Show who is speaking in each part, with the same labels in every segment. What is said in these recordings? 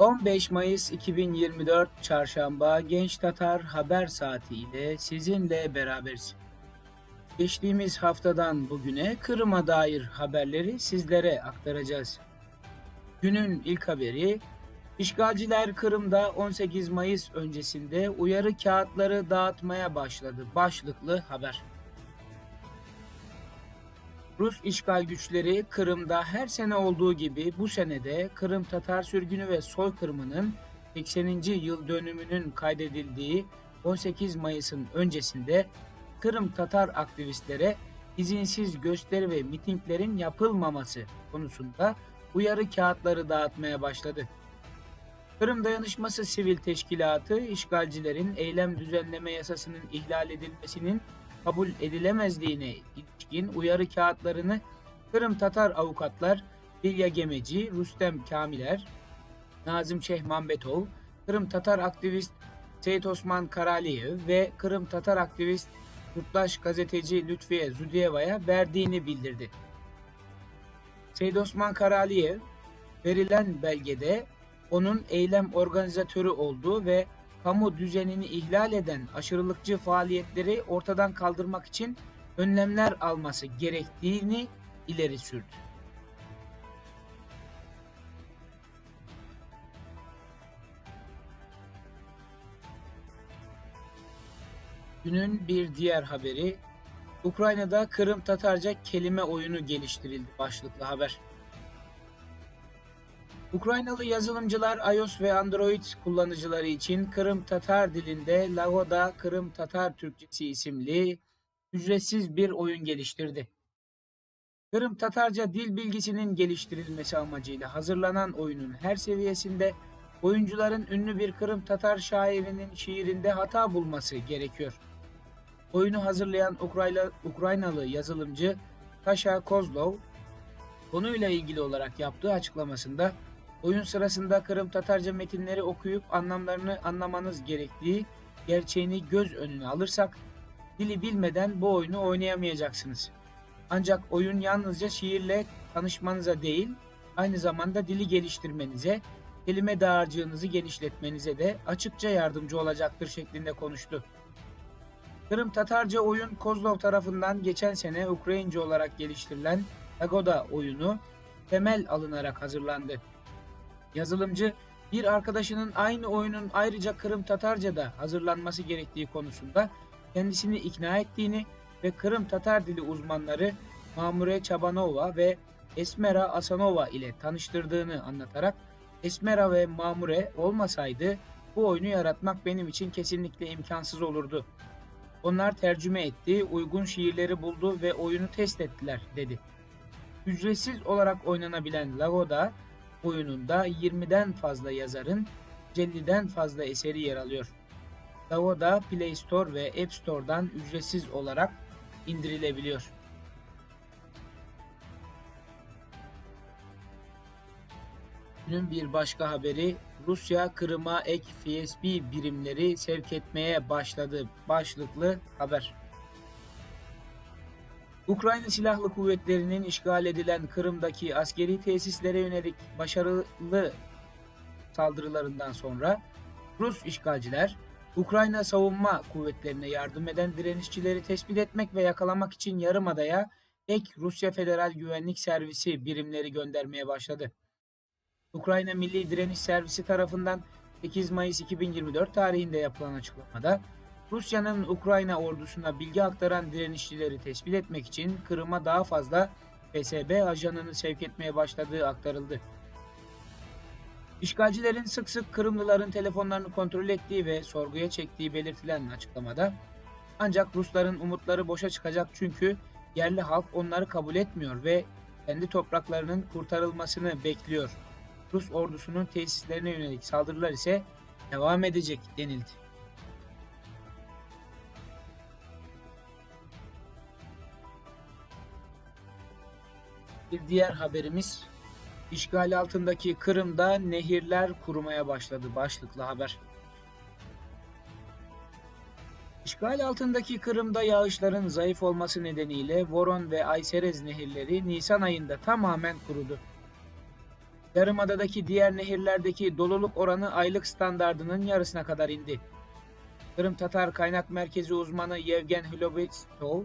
Speaker 1: 15 Mayıs 2024 Çarşamba Genç Tatar Haber Saati ile sizinle beraberiz. Geçtiğimiz haftadan bugüne Kırım'a dair haberleri sizlere aktaracağız. Günün ilk haberi, işgalciler Kırım'da 18 Mayıs öncesinde uyarı kağıtları dağıtmaya başladı. Başlıklı haber. Rus işgal güçleri Kırım'da her sene olduğu gibi bu senede Kırım Tatar sürgünü ve soykırımının 80. yıl dönümünün kaydedildiği 18 Mayıs'ın öncesinde Kırım Tatar aktivistlere izinsiz gösteri ve mitinglerin yapılmaması konusunda uyarı kağıtları dağıtmaya başladı. Kırım Dayanışması Sivil Teşkilatı işgalcilerin eylem düzenleme yasasının ihlal edilmesinin kabul edilemezliğine ilişkin uyarı kağıtlarını Kırım Tatar avukatlar Bilya Gemeci, Rustem Kamiler, Nazım Şeyh Mambetov, Kırım Tatar aktivist Seyit Osman Karaliyev ve Kırım Tatar aktivist Yurttaş gazeteci Lütfiye Zudiyeva'ya verdiğini bildirdi. Seyit Osman Karaliyev verilen belgede onun eylem organizatörü olduğu ve kamu düzenini ihlal eden aşırılıkçı faaliyetleri ortadan kaldırmak için önlemler alması gerektiğini ileri sürdü. Günün bir diğer haberi Ukrayna'da Kırım Tatarca kelime oyunu geliştirildi başlıklı haber. Ukraynalı yazılımcılar iOS ve Android kullanıcıları için Kırım Tatar dilinde Lagoda Kırım Tatar Türkçesi isimli ücretsiz bir oyun geliştirdi. Kırım Tatarca dil bilgisinin geliştirilmesi amacıyla hazırlanan oyunun her seviyesinde oyuncuların ünlü bir Kırım Tatar şairinin şiirinde hata bulması gerekiyor. Oyunu hazırlayan Ukrayna, Ukraynalı yazılımcı Tasha Kozlov konuyla ilgili olarak yaptığı açıklamasında oyun sırasında Kırım Tatarca metinleri okuyup anlamlarını anlamanız gerektiği gerçeğini göz önüne alırsak dili bilmeden bu oyunu oynayamayacaksınız. Ancak oyun yalnızca şiirle tanışmanıza değil, aynı zamanda dili geliştirmenize, kelime dağarcığınızı genişletmenize de açıkça yardımcı olacaktır şeklinde konuştu. Kırım Tatarca oyun Kozlov tarafından geçen sene Ukrayince olarak geliştirilen Pagoda oyunu temel alınarak hazırlandı. Yazılımcı bir arkadaşının aynı oyunun ayrıca Kırım Tatarca'da hazırlanması gerektiği konusunda kendisini ikna ettiğini ve Kırım Tatar dili uzmanları Mamure Çabanova ve Esmera Asanova ile tanıştırdığını anlatarak Esmera ve Mamure olmasaydı bu oyunu yaratmak benim için kesinlikle imkansız olurdu. Onlar tercüme etti, uygun şiirleri buldu ve oyunu test ettiler dedi. Ücretsiz olarak oynanabilen Lagoda oyununda 20'den fazla yazarın 50'den fazla eseri yer alıyor. Lagoda Play Store ve App Store'dan ücretsiz olarak indirilebiliyor. Günün bir başka haberi Rusya Kırım'a ek FSB birimleri sevk etmeye başladı başlıklı haber. Ukrayna Silahlı Kuvvetleri'nin işgal edilen Kırım'daki askeri tesislere yönelik başarılı saldırılarından sonra Rus işgalciler Ukrayna Savunma Kuvvetlerine yardım eden direnişçileri tespit etmek ve yakalamak için Yarımada'ya ek Rusya Federal Güvenlik Servisi birimleri göndermeye başladı. Ukrayna Milli Direniş Servisi tarafından 8 Mayıs 2024 tarihinde yapılan açıklamada Rusya'nın Ukrayna ordusuna bilgi aktaran direnişçileri tespit etmek için Kırım'a daha fazla FSB ajanını sevk etmeye başladığı aktarıldı. İşgalcilerin sık sık Kırımlıların telefonlarını kontrol ettiği ve sorguya çektiği belirtilen açıklamada ancak Rusların umutları boşa çıkacak çünkü yerli halk onları kabul etmiyor ve kendi topraklarının kurtarılmasını bekliyor. Rus ordusunun tesislerine yönelik saldırılar ise devam edecek denildi. Bir diğer haberimiz işgal altındaki Kırım'da nehirler kurumaya başladı başlıklı haber. İşgal altındaki Kırım'da yağışların zayıf olması nedeniyle Voron ve Ayserez nehirleri Nisan ayında tamamen kurudu. Yarımadadaki diğer nehirlerdeki doluluk oranı aylık standardının yarısına kadar indi. Kırım Tatar Kaynak Merkezi uzmanı Yevgen Hlobestov,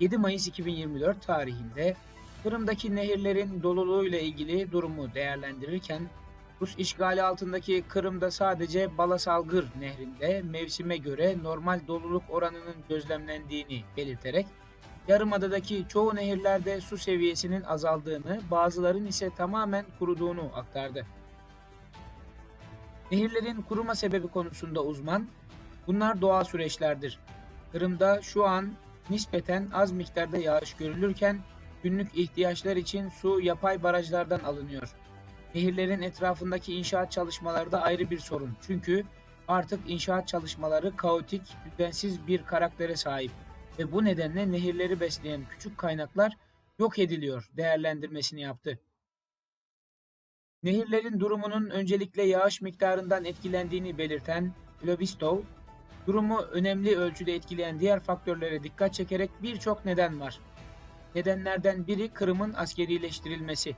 Speaker 1: 7 Mayıs 2024 tarihinde Kırım'daki nehirlerin doluluğuyla ilgili durumu değerlendirirken, Rus işgali altındaki Kırım'da sadece Balasalgır nehrinde mevsime göre normal doluluk oranının gözlemlendiğini belirterek, Yarımadadaki çoğu nehirlerde su seviyesinin azaldığını, bazıların ise tamamen kuruduğunu aktardı. Nehirlerin kuruma sebebi konusunda uzman, bunlar doğal süreçlerdir. Kırım'da şu an nispeten az miktarda yağış görülürken günlük ihtiyaçlar için su yapay barajlardan alınıyor. Nehirlerin etrafındaki inşaat çalışmaları da ayrı bir sorun. Çünkü artık inşaat çalışmaları kaotik, düzensiz bir karaktere sahip ve bu nedenle nehirleri besleyen küçük kaynaklar yok ediliyor değerlendirmesini yaptı. Nehirlerin durumunun öncelikle yağış miktarından etkilendiğini belirten Lobistov, durumu önemli ölçüde etkileyen diğer faktörlere dikkat çekerek birçok neden var. Nedenlerden biri Kırım'ın askerileştirilmesi,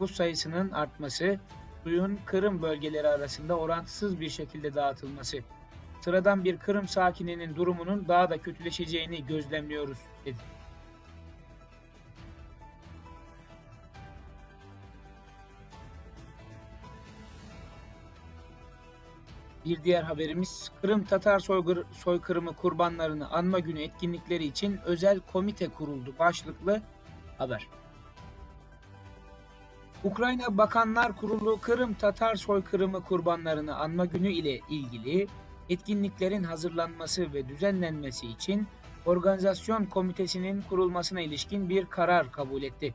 Speaker 1: bu sayısının artması, suyun Kırım bölgeleri arasında orantısız bir şekilde dağıtılması, sıradan bir Kırım sakininin durumunun daha da kötüleşeceğini gözlemliyoruz, dedi. Bir diğer haberimiz Kırım Tatar soygır, soykırımı kurbanlarını anma günü etkinlikleri için özel komite kuruldu başlıklı haber. Ukrayna Bakanlar Kurulu Kırım Tatar soykırımı kurbanlarını anma günü ile ilgili etkinliklerin hazırlanması ve düzenlenmesi için organizasyon komitesinin kurulmasına ilişkin bir karar kabul etti.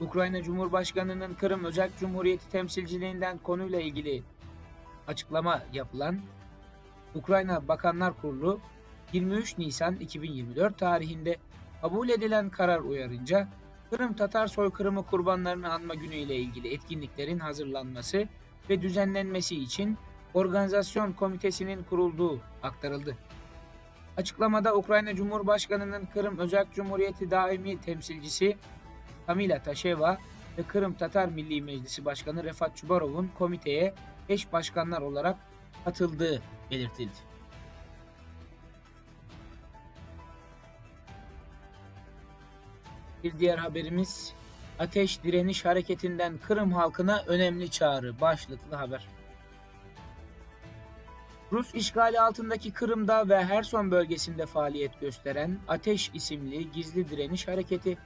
Speaker 1: Ukrayna Cumhurbaşkanı'nın Kırım Özel Cumhuriyeti temsilciliğinden konuyla ilgili açıklama yapılan Ukrayna Bakanlar Kurulu 23 Nisan 2024 tarihinde kabul edilen karar uyarınca Kırım Tatar soykırımı kurbanlarını anma günü ile ilgili etkinliklerin hazırlanması ve düzenlenmesi için organizasyon komitesinin kurulduğu aktarıldı. Açıklamada Ukrayna Cumhurbaşkanı'nın Kırım Özel Cumhuriyeti daimi temsilcisi Kamila Taşeva ve Kırım Tatar Milli Meclisi Başkanı Refat Çubarov'un komiteye eş başkanlar olarak katıldığı belirtildi. Bir diğer haberimiz Ateş Direniş Hareketi'nden Kırım halkına önemli çağrı başlıklı haber. Rus işgali altındaki Kırım'da ve Herson bölgesinde faaliyet gösteren Ateş isimli gizli direniş hareketi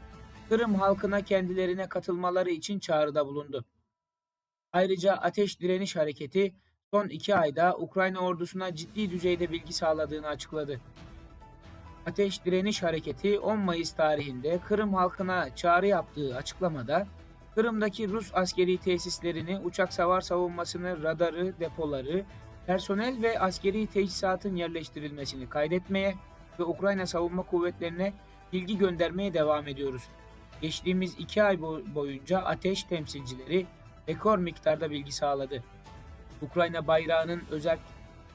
Speaker 1: Kırım halkına kendilerine katılmaları için çağrıda bulundu. Ayrıca Ateş Direniş Hareketi son iki ayda Ukrayna ordusuna ciddi düzeyde bilgi sağladığını açıkladı. Ateş Direniş Hareketi 10 Mayıs tarihinde Kırım halkına çağrı yaptığı açıklamada Kırım'daki Rus askeri tesislerini, uçak savar savunmasını, radarı, depoları, personel ve askeri teçhizatın yerleştirilmesini kaydetmeye ve Ukrayna savunma kuvvetlerine bilgi göndermeye devam ediyoruz. Geçtiğimiz iki ay boyunca ateş temsilcileri rekor miktarda bilgi sağladı. Ukrayna bayrağının özel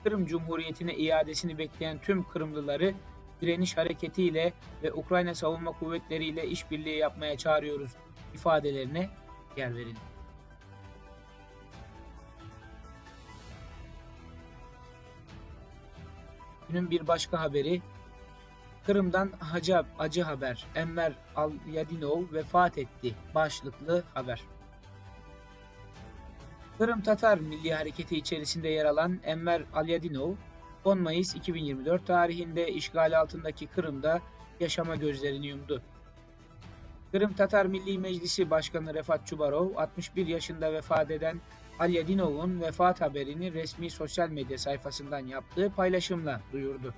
Speaker 1: Kırım Cumhuriyeti'ne iadesini bekleyen tüm Kırımlıları direniş hareketiyle ve Ukrayna savunma kuvvetleriyle işbirliği yapmaya çağırıyoruz ifadelerine yer verildi. Günün bir başka haberi Kırım'dan Hacab acı haber. Enver Al-Yadinov vefat etti başlıklı haber. Kırım Tatar Milli Hareketi içerisinde yer alan Enver Alyadinov, 10 Mayıs 2024 tarihinde işgal altındaki Kırım'da yaşama gözlerini yumdu. Kırım Tatar Milli Meclisi Başkanı Refat Çubarov, 61 yaşında vefat eden Alyadinov'un vefat haberini resmi sosyal medya sayfasından yaptığı paylaşımla duyurdu.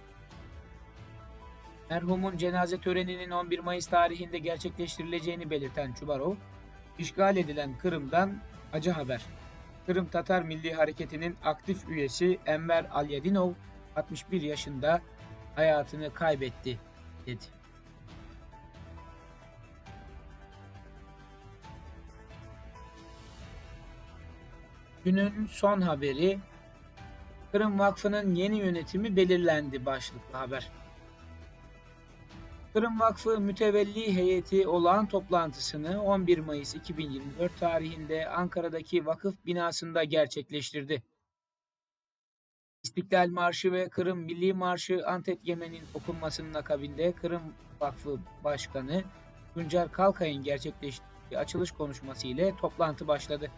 Speaker 1: Merhumun cenaze töreninin 11 Mayıs tarihinde gerçekleştirileceğini belirten Çubarov, işgal edilen Kırım'dan acı haber. Kırım Tatar Milli Hareketi'nin aktif üyesi Enver Alyadinov 61 yaşında hayatını kaybetti dedi. Günün son haberi Kırım Vakfı'nın yeni yönetimi belirlendi başlıklı haber. Kırım Vakfı Mütevelli Heyeti olağan toplantısını 11 Mayıs 2024 tarihinde Ankara'daki vakıf binasında gerçekleştirdi. İstiklal Marşı ve Kırım Milli Marşı Antep Yemen'in okunmasının akabinde Kırım Vakfı Başkanı Tuncer Kalkay'ın gerçekleştirdiği açılış konuşması ile toplantı başladı.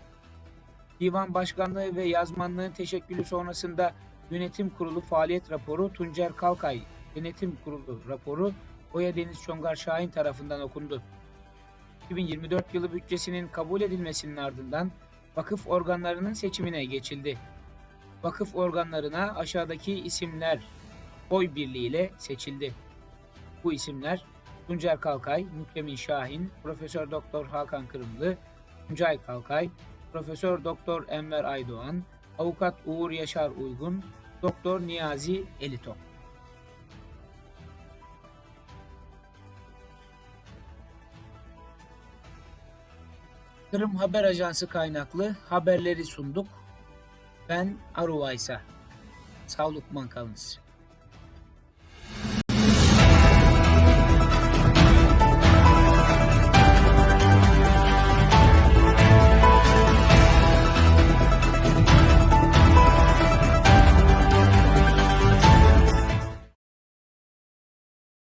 Speaker 1: Divan Başkanlığı ve yazmanlığın teşekkülü sonrasında Yönetim Kurulu faaliyet raporu Tuncer Kalkay Yönetim Kurulu raporu Oya Deniz Çongar Şahin tarafından okundu. 2024 yılı bütçesinin kabul edilmesinin ardından vakıf organlarının seçimine geçildi. Vakıf organlarına aşağıdaki isimler oy birliğiyle seçildi. Bu isimler Tuncer Kalkay, Mükremin Şahin, Profesör Doktor Hakan Kırımlı, Tuncay Kalkay, Profesör Doktor Enver Aydoğan, Avukat Uğur Yaşar Uygun, Doktor Niyazi Elito. Kırım Haber Ajansı kaynaklı haberleri sunduk. Ben Aruvaysa. Sağlıkman kalınız.